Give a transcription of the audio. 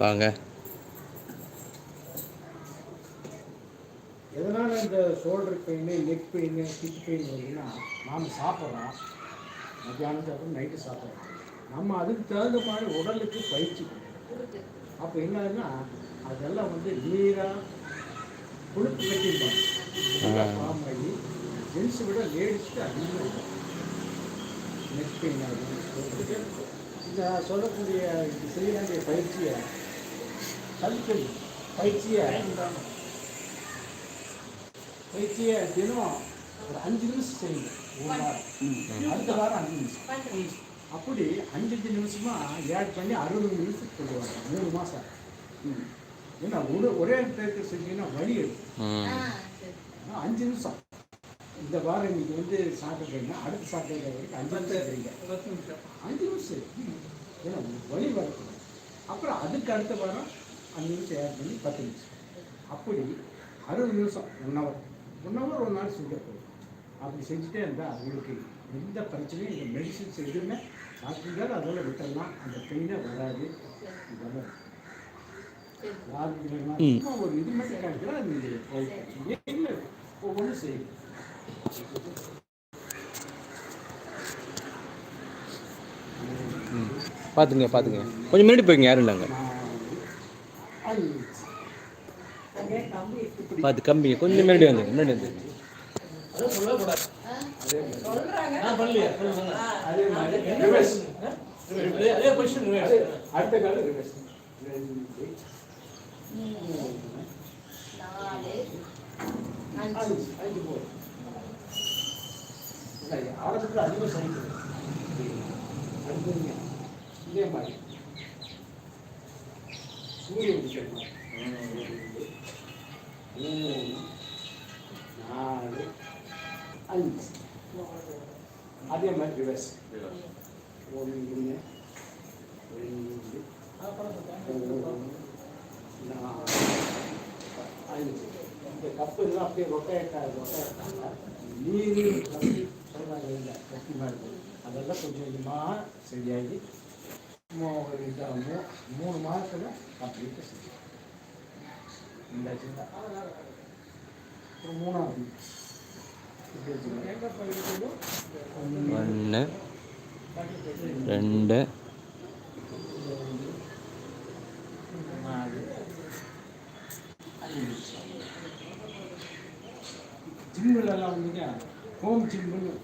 வாங்க. எதனால் இந்த shoulder pain neck pain hip pain வருதுன்னா நாம் சாப்பிட்றோம். மத்தியானம் சாப்பிட்றோம் நைட்டு சாப்பிட்றோம். நம்ம அதுக்கு தகுந்த மாதிரி உடலுக்கு பயிற்சி கொடுக்கணும். அப்போ என்னதுன்னா அதெல்லாம் வந்து நீராக கொழுப்பு கட்டிருப்பாங்க ஃபார்ம் ஆகி ஜென்ஸை விட லேடிஸ்க்கு அதிகமாக நெக் பெயின் ஆகும் இந்த சொல்லக்கூடிய செய்ய வேண்டிய பயிற்சியை கல்வி பயிற்சியை பயிற்சியை தினம் ஒரு அஞ்சு நிமிஷம் செய்யுங்க. ஒரு வாரம். அடுத்த வாரம் அஞ்சு நிமிஷம். அப்படி அஞ்சஞ்சு நிமிஷமா ஆட் பண்ணி அறுபது நிமிஷத்துக்கு கொண்டு வரணும். மூணு மாதம் ஏன்னா ஒரு ஒரே டேக்கு செஞ்சீங்கன்னா வலி எடுக்கும். அஞ்சு நிமிஷம். இந்த வாரம் இன்னைக்கு வந்து சாப்பிட்றீங்கன்னா அடுத்த சாப்பிட்ற வரைக்கும் அஞ்சு நிமிஷம் அஞ்சு நிமிஷம். ஏன்னா வலி வரக்கூடாது. அப்புறம் அதுக்கு அடுத்த வாரம் அஞ்சு நிமிஷம் ஆட் பண்ணி பத்து நிமிஷம் அப்படி அறுபது நிமிஷம் ஒன் ஹவர் ஒன் ஹவர் ஒரு நாள் செஞ்ச போதும் அப்படி செஞ்சுட்டே இருந்தால் உங்களுக்கு எந்த பிரச்சனையும் இந்த மெடிசின்ஸ் எதுவுமே சாப்பிட்டீங்க அதோட விட்டுறலாம். அந்த பெயினே வராது. வேணுமா? சும்மா ஒரு இது மட்டும் அது இல்லை ஒவ்வொன்றும் செய்யும் பார்த்துங்க பார்த்துங்க. கொஞ்சம் முன்னாடி போய்ங்க யாரும் இல்லைங்க. பார்த்து கம்பி கொஞ்சம் முன்னாடி வந்து முன்னாடி வந்து அடுத்த ரிவர்ஸ் சரி ஆரம்பத்தில் அதிகம் சகிக்கிறது அடுத்ததுங்க இதே மாதிரி சூரிய உதிக்கிற மூணு நாலு அஞ்சு அதே மாதிரி ரிவர்ஸ் ஒன்று ரெண்டு நாலு அஞ்சு இந்த கப்பு எல்லாம் அப்படியே ரொட்டேட் ஆகுது ரொட்டேட் ஆகல நீர் சொல்கிறாங்க இல்லை கட்டி மாதிரி அதெல்லாம் கொஞ்சம் கொஞ்சமாக சரியாகி மூணு மாதத்தில் கம்ப்ளீட்டாக சின்ன ஒரு மூணாவது ஒன்று ரெண்டு நாலு ஜிம்முலலாம் வந்துங்க ஹோம் ஜிம்முன்னு